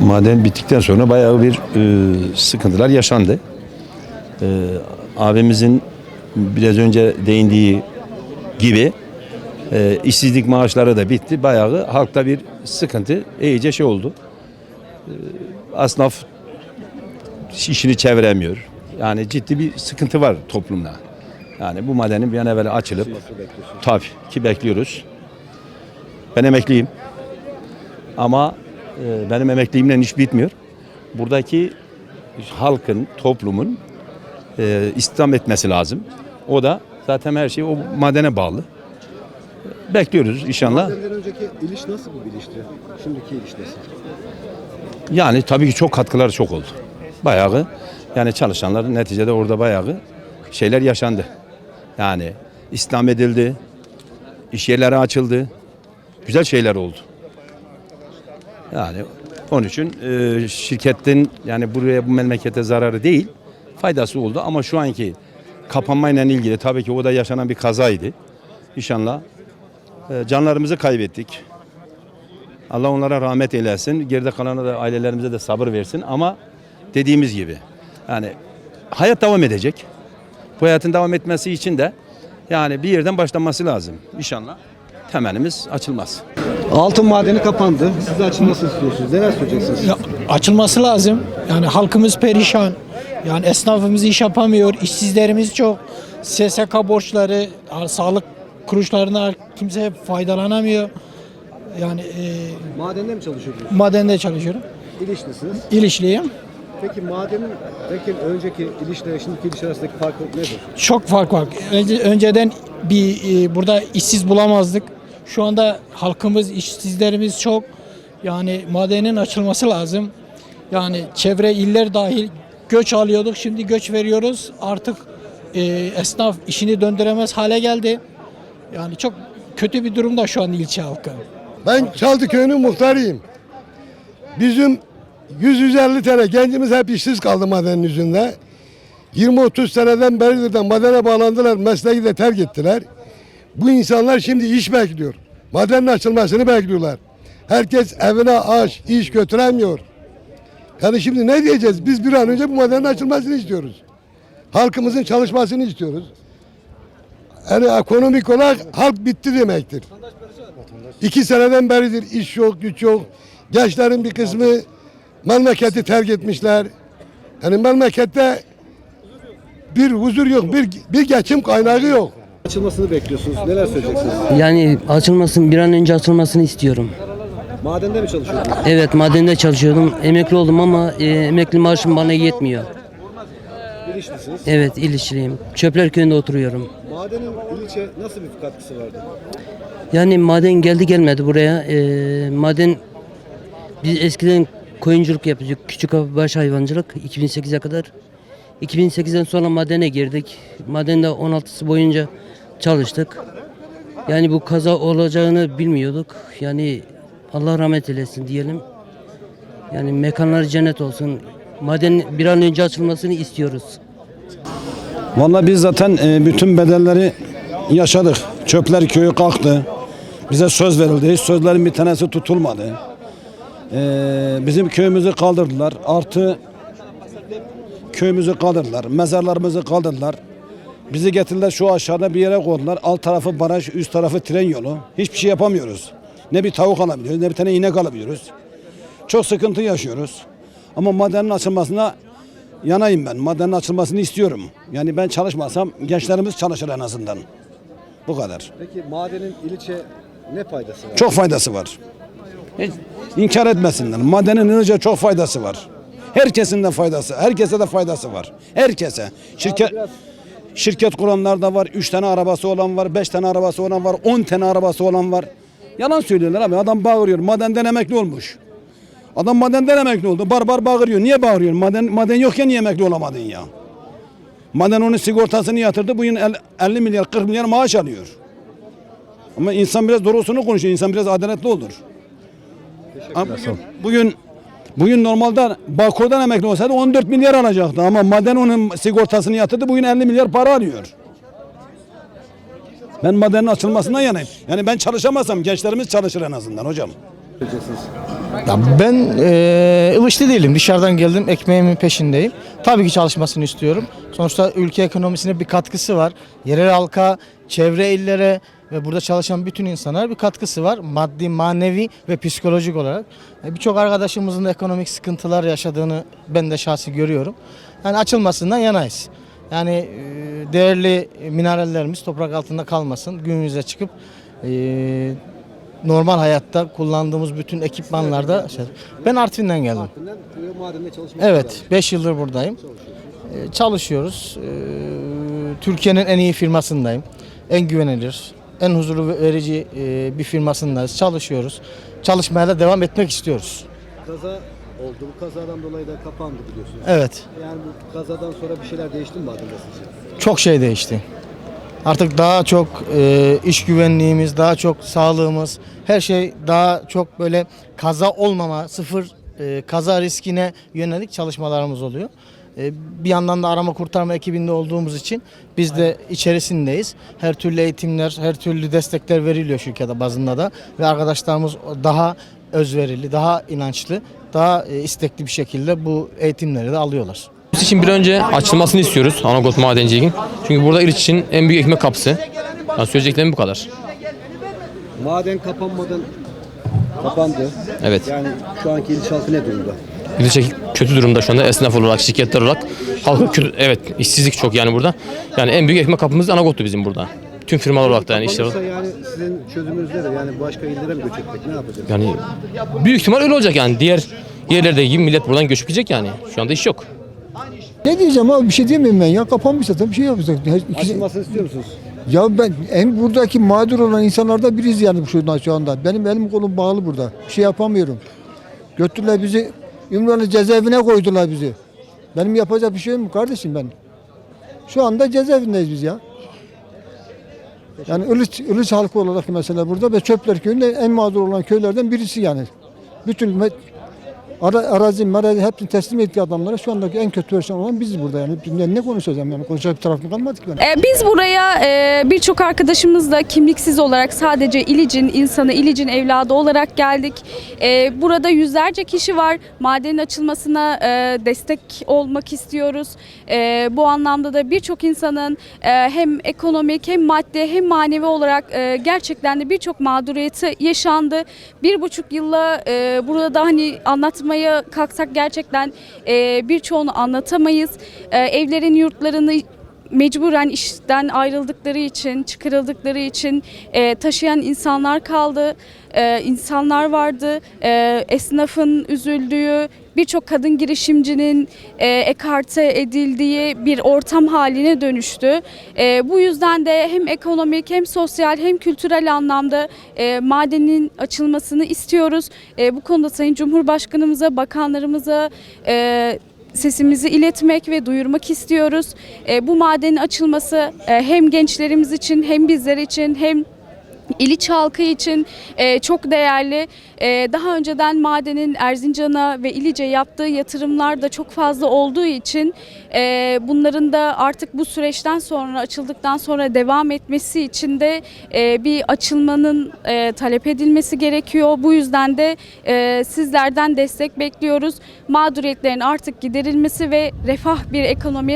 Maden bittikten sonra bayağı bir e, sıkıntılar yaşandı. E, abimizin biraz önce değindiği gibi e, işsizlik maaşları da bitti. Bayağı halkta bir sıkıntı iyice şey oldu. E, asnaf işini çeviremiyor. Yani ciddi bir sıkıntı var toplumda. Yani bu madenin bir an evvel açılıp tabii ki bekliyoruz. Ben emekliyim. Ama e, benim emekliliğimle iş bitmiyor. Buradaki halkın, toplumun e, istihdam etmesi lazım. O da zaten her şey o madene bağlı. Bekliyoruz inşallah. Madenden önceki iliş nasıl bir ilişti? Şimdiki iliş nasıl? Yani tabii ki çok katkılar çok oldu. Bayağı yani çalışanlar neticede orada bayağı şeyler yaşandı. Yani İslam edildi, iş yerleri açıldı, güzel şeyler oldu. Yani onun için e, şirketin yani buraya bu memlekete zararı değil, faydası oldu. Ama şu anki kapanmayla ilgili tabii ki o da yaşanan bir kazaydı. İnşallah e, canlarımızı kaybettik. Allah onlara rahmet eylesin. Geride kalana da ailelerimize de sabır versin. Ama dediğimiz gibi yani hayat devam edecek. Bu hayatın devam etmesi için de yani bir yerden başlanması lazım. İnşallah temelimiz açılmaz. Altın madeni kapandı. Siz de açılmasını istiyorsunuz. Neler söyleyeceksiniz? Ya, açılması lazım. Yani halkımız perişan. Yani esnafımız iş yapamıyor. işsizlerimiz çok. SSK borçları, yani sağlık kuruluşlarına kimse faydalanamıyor. Yani e, Madende mi çalışıyorsunuz? madende çalışıyorum. İlişlisiniz. İlişliyim. Peki madenin peki önceki ilişle şimdiki iliş arasındaki fark nedir? Çok fark var. Önce, önceden bir e, burada işsiz bulamazdık. Şu anda halkımız, işsizlerimiz çok. Yani madenin açılması lazım. Yani çevre iller dahil göç alıyorduk. Şimdi göç veriyoruz. Artık e, esnaf işini döndüremez hale geldi. Yani çok kötü bir durumda şu an ilçe halkı. Ben Çaldıköy'ün muhtarıyım. Bizim 100-150 tane gencimiz hep işsiz kaldı madenin yüzünde. 20-30 seneden beridir de madene bağlandılar, mesleği de terk ettiler. Bu insanlar şimdi iş bekliyor. Madenin açılmasını bekliyorlar. Herkes evine aş, iş götüremiyor. Yani şimdi ne diyeceğiz? Biz bir an önce bu madenin açılmasını istiyoruz. Halkımızın çalışmasını istiyoruz. Yani ekonomik olarak halk bitti demektir. İki seneden beridir iş yok, güç yok. Gençlerin bir kısmı memleketi terk etmişler. Yani memlekette bir huzur yok, bir, bir geçim kaynağı yok. Açılmasını bekliyorsunuz. Neler söyleyeceksiniz? Yani açılmasın bir an önce açılmasını istiyorum. Madende mi çalışıyorsunuz? Evet madende çalışıyordum. Emekli oldum ama e, emekli maaşım bana yetmiyor. İlişlisiniz. Evet ilişkiliyim. Çöpler köyünde oturuyorum. Madenin ilçe nasıl bir katkısı vardı? Yani maden geldi gelmedi buraya. E, maden biz eskiden koyunculuk yapıyorduk. Küçük baş hayvancılık 2008'e kadar. 2008'den sonra madene girdik. Madende 16'sı boyunca çalıştık. Yani bu kaza olacağını bilmiyorduk. Yani Allah rahmet eylesin diyelim. Yani mekanlar cennet olsun. Maden bir an önce açılmasını istiyoruz. Vallahi biz zaten e, bütün bedelleri yaşadık. Çöpler köyü kalktı. Bize söz verildi. Hiç sözlerin bir tanesi tutulmadı. E, bizim köyümüzü kaldırdılar. Artı köyümüzü kaldırdılar. Mezarlarımızı kaldırdılar. Bizi getirdiler şu aşağıda bir yere koydular. Alt tarafı baraj, üst tarafı tren yolu. Hiçbir şey yapamıyoruz. Ne bir tavuk alabiliyoruz, ne bir tane inek alabiliyoruz. Çok sıkıntı yaşıyoruz. Ama madenin açılmasına yanayım ben. Madenin açılmasını istiyorum. Yani ben çalışmasam gençlerimiz çalışır en azından. Bu kadar. Peki madenin ilçe ne faydası var? Çok faydası var. Hiç inkar etmesinler. Madenin önce çok faydası var. Herkesin de faydası, herkese de faydası var. Herkese. Şirket şirket kuranlar da var. Üç tane arabası olan var, beş tane arabası olan var, on tane arabası olan var. Yalan söylüyorlar abi. Adam bağırıyor. Madenden emekli olmuş. Adam madenden emekli oldu. Barbar bağırıyor. Niye bağırıyor? Maden, maden yokken niye emekli olamadın ya? Maden onun sigortasını yatırdı. Bugün el- 50 milyar 40 milyar maaş alıyor. Ama insan biraz doğrusunu konuşuyor. İnsan biraz adaletli olur. Bugün, bugün bugün normalde Bağkur'dan emekli olsaydı 14 milyar alacaktı ama maden onun sigortasını yatırdı. Bugün 50 milyar para alıyor. Ben madenin açılmasından yanayım. Yani ben çalışamazsam gençlerimiz çalışır en azından hocam. Ya ben eee Ilıçlı değilim. Dışarıdan geldim. Ekmeğimin peşindeyim. Tabii ki çalışmasını istiyorum. Sonuçta ülke ekonomisine bir katkısı var. Yerel halka, çevre illere ve burada çalışan bütün insanlara bir katkısı var. Maddi, manevi ve psikolojik olarak. E, Birçok arkadaşımızın da ekonomik sıkıntılar yaşadığını ben de şahsi görüyorum. Yani açılmasından yanayız. Yani e, değerli minerallerimiz toprak altında kalmasın. Gün yüze çıkıp e, normal hayatta kullandığımız bütün ekipmanlarda şey- ben Artvin'den geldim. Artvin'den madende Evet 5 yıldır buradayım. Çalışıyoruz. Türkiye'nin en iyi firmasındayım. En güvenilir, en huzuru verici e, bir firmasındayız. Çalışıyoruz. Çalışmaya da devam etmek istiyoruz. Kaza oldu. Bu kazadan dolayı da kapandı biliyorsunuz. Evet. Yani bu kazadan sonra bir şeyler değişti mi madende sizce? Çok şey değişti. Artık daha çok e, iş güvenliğimiz, daha çok sağlığımız, her şey daha çok böyle kaza olmama, sıfır e, kaza riskine yönelik çalışmalarımız oluyor. E, bir yandan da arama kurtarma ekibinde olduğumuz için biz de içerisindeyiz. Her türlü eğitimler, her türlü destekler veriliyor şirkete bazında da ve arkadaşlarımız daha özverili, daha inançlı, daha e, istekli bir şekilde bu eğitimleri de alıyorlar. Biz için bir önce açılmasını istiyoruz Anagot Madenciliğin. Çünkü burada İliç için en büyük ekmek kapısı. Yani söyleyeceklerim bu kadar. Maden kapanmadan kapandı. Evet. Yani şu anki ilişaltı ne durumda? İliç kötü durumda şu anda esnaf olarak, şirketler olarak. Halkın kötü, evet işsizlik çok yani burada. Yani en büyük ekmek kapımız Anagot'tu bizim burada. Tüm firmalar olarak da yani işler olarak. Kapanırsa yani sizin çözümünüz nedir? Yani başka illere mi göç etmek? Ne yapacağız? Yani büyük ihtimal öyle olacak yani. Diğer yerlerde gibi millet buradan göçüp gidecek yani. Şu anda iş yok. Ne diyeceğim abi bir şey diyemem ben ya kapanmışsa tabii bir şey yapacak. İkisi- Açılmasını istiyor musunuz? ya ben en buradaki mağdur olan insanlardan biriyiz yani şu, şu anda. Benim elim kolum bağlı burada. Bir şey yapamıyorum. Götürdüler bizi Ümranlı cezaevine koydular bizi. Benim yapacak bir şeyim yok kardeşim ben. Şu anda cezaevindeyiz biz ya. Yani Ilıç, Ilıç halkı olarak mesela burada ve Çöpler Köyü'nde en mağdur olan köylerden birisi yani. Bütün ara, arazi, marazi hepsini teslim ettiği adamlara şu andaki en kötü versiyon olan biziz burada yani. Ne, ne konuşacağım yani konuşacak bir tarafım kalmadı ki benim. Ee, Biz buraya e, birçok arkadaşımızla kimliksiz olarak sadece İlic'in insanı, İlic'in evladı olarak geldik. E, Burada yüzlerce kişi var. Madenin açılmasına e, destek olmak istiyoruz. E, Bu anlamda da birçok insanın e, hem ekonomik hem maddi hem manevi olarak e, gerçekten de birçok mağduriyeti yaşandı. Bir buçuk yılla e, burada da hani anlatmaya kalksak gerçekten e, birçoğunu anlatamayız. E, Evlerin, yurtlarını mecburen işten ayrıldıkları için, çıkarıldıkları için e, taşıyan insanlar kaldı. E, insanlar vardı. E, esnafın üzüldüğü, birçok kadın girişimcinin e, ekarte edildiği bir ortam haline dönüştü. E, bu yüzden de hem ekonomik hem sosyal hem kültürel anlamda e, madenin açılmasını istiyoruz. E, bu konuda Sayın Cumhurbaşkanımıza, bakanlarımıza e, sesimizi iletmek ve duyurmak istiyoruz. E, bu madenin açılması e, hem gençlerimiz için hem bizler için hem İliç halkı için e, çok değerli. E, daha önceden madenin Erzincan'a ve İliç'e yaptığı yatırımlar da çok fazla olduğu için e, bunların da artık bu süreçten sonra açıldıktan sonra devam etmesi için de e, bir açılmanın e, talep edilmesi gerekiyor. Bu yüzden de e, sizlerden destek bekliyoruz. Mağduriyetlerin artık giderilmesi ve refah bir ekonomiye